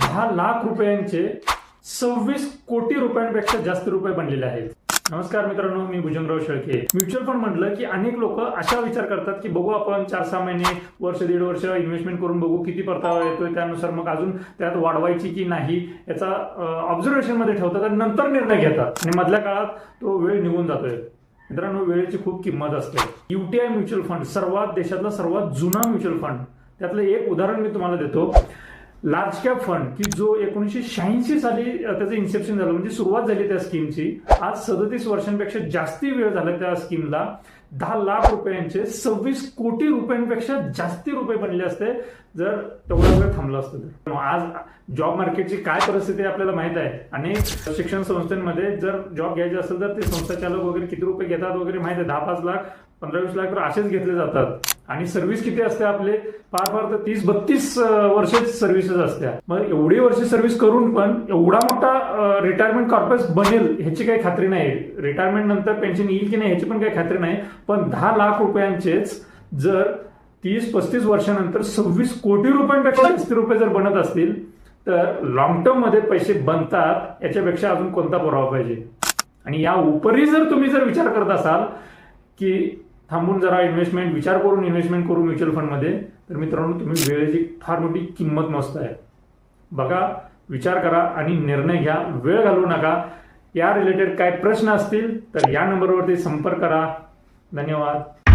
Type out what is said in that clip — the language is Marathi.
दहा लाख रुपयांचे सव्वीस कोटी रुपयांपेक्षा जास्त रुपये बनलेले आहेत. नमस्कार मित्रांनो मी भुजंगराव शेळके. म्युच्युअल फंड म्हटलं की अनेक लोक अशा विचार करतात की बघू आपण चार सहा महिने वर्ष दीड वर्ष इन्व्हेस्टमेंट करून बघू किती परतावा येतोय त्यानुसार मग अजून त्यात वाढवायची की नाही याचा ऑब्झर्वेशनमध्ये ठेवतात आणि नंतर निर्णय घेतात. आणि मधल्या काळात तो वेळ निघून जातोय. मित्रांनो वेळेची खूप किंमत असते. युटीआय म्युच्युअल फंड सर्वात देशातला सर्वात जुना म्युच्युअल फंड त्यातलं एक उदाहरण मी तुम्हाला देतो. लार्ज कॅप फंड की जो एकोणीसशे शहाऐंशी साली त्याचं इन्सेप्शन झालं म्हणजे सुरुवात झाली त्या स्कीमची आज सदतीस वर्षांपेक्षा जास्ती वेळ झाला त्या स्कीमला दहा लाख रुपयांचे सव्वीस कोटी रुपयांपेक्षा जास्ती रुपये बनले असते जर तेवढा वेळ थांबला असतं तर. आज जॉब मार्केटची काय परिस्थिती आपल्याला माहीत आहे. आणि शिक्षण संस्थांमध्ये जर जॉब घ्यायचे असेल तर ते संस्था चालक वगैरे किती रुपये घेतात वगैरे माहीत आहे. दहा पाच लाख पंधरा वीस लाख तर असेच घेतले जातात. आणि सर्व्हिस किती असते आपले? फार फार तर तीस बत्तीस वर्ष सर्व्हिसेस असत्या. मग एवढी वर्ष सर्व्हिस करून पण एवढा मोठा रिटायरमेंट कॉर्पस बनेल ह्याची काही खात्री नाही. रिटायरमेंट नंतर पेन्शन येईल की नाही ह्याची पण काही खात्री नाही. पण दहा लाख रुपयांचेच जर तीस पस्तीस वर्षानंतर सव्वीस कोटी रुपयांपेक्षा जास्त रुपये जर बनत असतील तर लॉंग टर्ममध्ये पैसे बनतात याच्यापेक्षा अजून कोणता पुरावा पाहिजे? आणि या उपरी जर तुम्ही जर विचार करत असाल की थांबून जरा इन्व्हेस्टमेंट विचार करून इन्व्हेस्टमेंट करू म्युच्युअल फंडमध्ये तर मित्रांनो तुम्ही वेळेची फार मोठी किंमत मस्त आहे. बघा विचार करा आणि निर्णय घ्या. वेळ घालवू नका. या रिलेटेड काय प्रश्न असतील तर या नंबरवरती संपर्क करा. धन्यवाद.